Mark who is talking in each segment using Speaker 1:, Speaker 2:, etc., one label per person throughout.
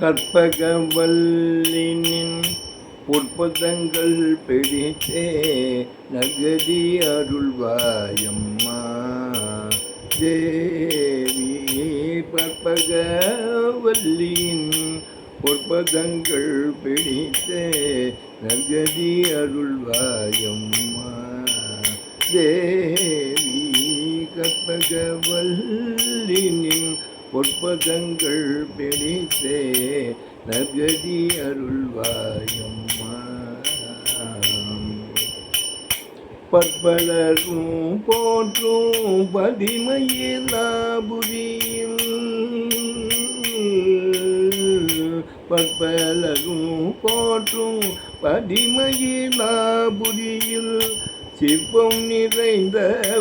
Speaker 1: கற்பகவல்லினின் பொற்பதங்கள் பிடித்தே நகதி அருள்வாயம்மா. தேவி கற்பகவல்லின் பொற்பதங்கள் பிடித்தே நகதி அருள்வாயம்மா. தேவி கற்பகவல்லினின் பொற்பதங்கள் பிடித்தே நகதி அருள்வாயம்மா பற்பலரும் போற்றும் பதிமையிலாபுரியில் பற்பலரும் போற்றும் பதிமையிலாபுரியில் சிற்பம் நிறைந்த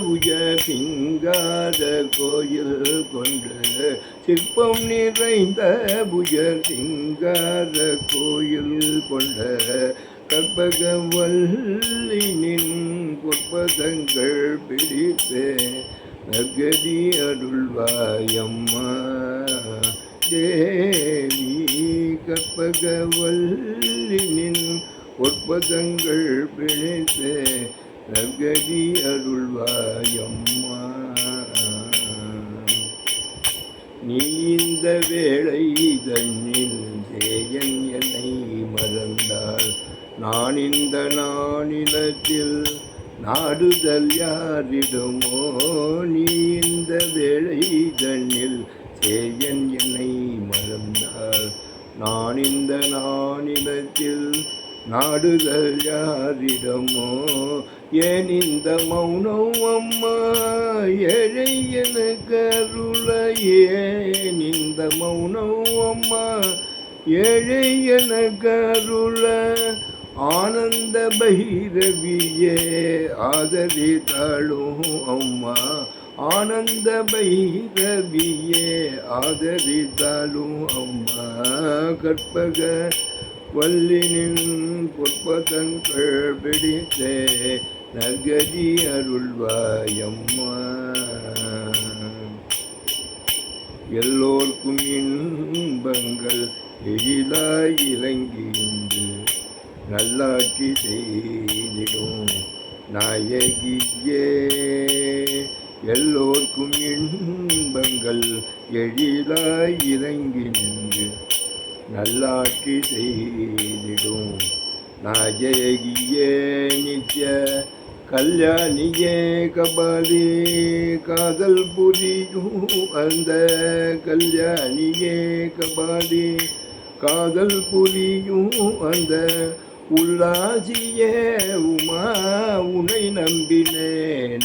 Speaker 1: உயர் சிங்காத கோயில் கொண்டு சிற்பம் நிறைந்த உயர் சிங்காத கோயில் கொண்ட கற்பகவல்லினின் புற்பதங்கள் பிடித்து நகதி அருள்வாயம்மா தேவி கற்பகவல்லினின் பொற்பதங்கள் பிடித்து நகதி அருள்வாயம்மா. நீ இந்த வேளை தன்னில் தேயன் என்னை மறந்தாள். நான் இந்த நானிலத்தில் நாடுதல் யாரிடமோ நீ. நாடுகள் யாரிடமோ? ஏன் இந்த மௌனம் அம்மா? ஏழை எனக்கு அருள ஏன் இந்த மௌனம் அம்மா? ஏழை எனக்கு அருள ஆனந்த பைரவியே ஆதரித்தாளும் அம்மா. ஆனந்த பைரவியே ஆதரித்தாளும் அம்மா. கற்பக வல்லினின் பொற்பதங்கள் பிடித்தே நகதி அருள்வாயம்மா. எல்லோர்க்கும் இன்பங்கள் எழிலாய் இறங்கின்று நல்லாட்சி செய்திடும் நாயகியே. எல்லோர்க்கும் இன்பங்கள் எழிலாய் இறங்கி நின்று நல்லாட்சி செய்திடும். நாயகியே நித்ய கல்யாணியே கபாலே காதல் புரியும் அந்த கல்யாணியே கபாலே காதல் புரியும் அந்த உள்ளாசியே உமா உனை நம்பினே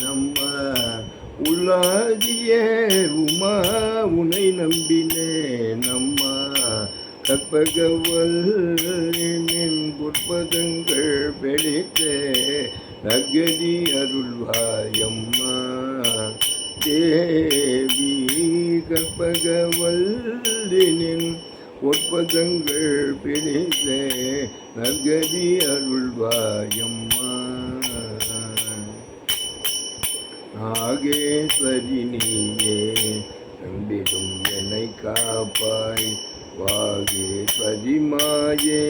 Speaker 1: நம்ம உள்ளாசியே உமா உனை நம்பினே நம்ம கற்பகவல்லின் குற்பதங்கள் பெழித்தே நகதி அருள்வாயம்மா. தேவி கற்பகவல்லினின் பொற்பதங்கள் பிடித்தே நகதி அருள்வாயம்மா. நாகேஸ்வரி நீயே நம்பிடும் என்னை காப்பாய். வாகேஸ்வரி மாயே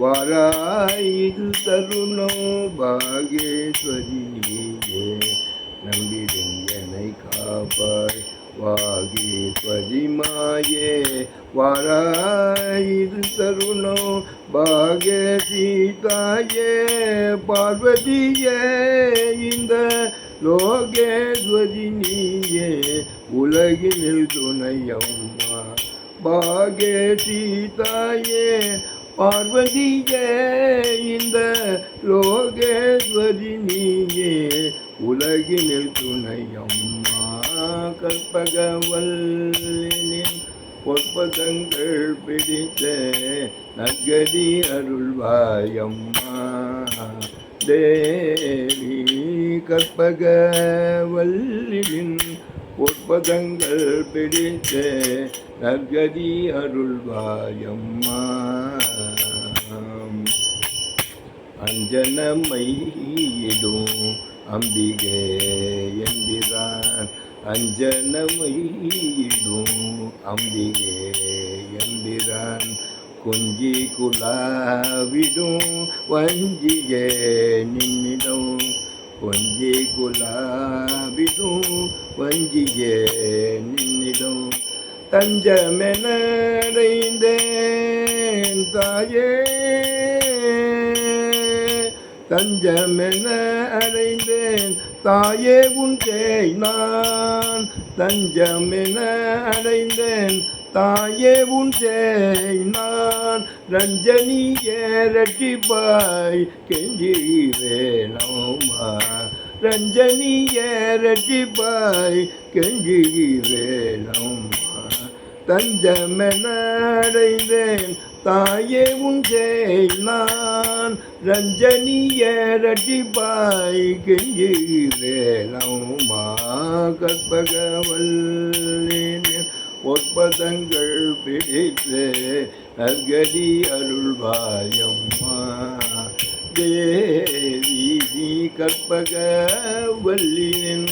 Speaker 1: வாராயுது தருணம் பாகேஸ்வரி நீயே நம்பிடும் என்னை காப்பாய். வாகேஸ்வரி மாயே வாராயுது தருணம் பாகே சீதாயே பார்வதியே இந்த லோகேஸ்வரி நீயே உலகினில் துணையம்மா. பாகே சீதாயே பார்வதியே இந்த லோகேஸ்வரி நீயே உலகினில் துணையம்மா கற்பகவல்லின் பொற்பதங்கள் பிடித்த நகதி அருள்வாயம்மா. தேவி கற்பகவல்லின் பொற்பதங்கள் பிடித்த நற்கதி அருள்வாயம்மா. அஞ்சனமையிடும் அம்பிகே என்கிறான் அஞ்சனமையிடும் அம்பிகே என்கிறான் குஞ்சி குலாவிடும் வஞ்சியே நின்னிடம். கொஞ்சி குலாவிடும் வஞ்சியே நின்னிடம். தஞ்சமெனடைந்தேன் தாயே. தஞ்சமென அடைந்தேன் தாயே உன் நான். தஞ்சமென அடைந்தேன் தாயே உன் நான். ரஞ்சனியே ரட்டிப்பாய் கெஞ்சி வேணோமா. ரஞ்சனியே ரட்டிப்பாய் கெஞ்சி வேணோமா தாயே உன் தேய் நான். ரஞ்சனிய ரட்டிப்பாய் கெஞ்சி வேலம்மா கற்பகவல்லின் ஒற்பதங்கள் பிடித்து. நற்கதி அருள்வாயம்மா. தேவி நீ கற்பகவல்லின்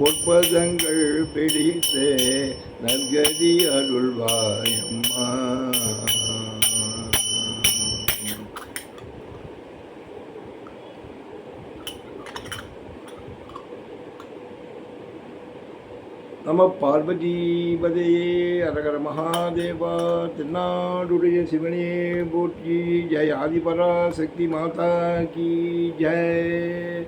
Speaker 1: பொற்பதங்கள் பிடித்து நற்கதி அருள்வாயம்மா. நம பார்வதிபதையே அரகர மகாதேவா திருநாடுடைய சிவனே போற்றி ஜெய் ஆதிபரா சக்தி மாதா கி ஜெய்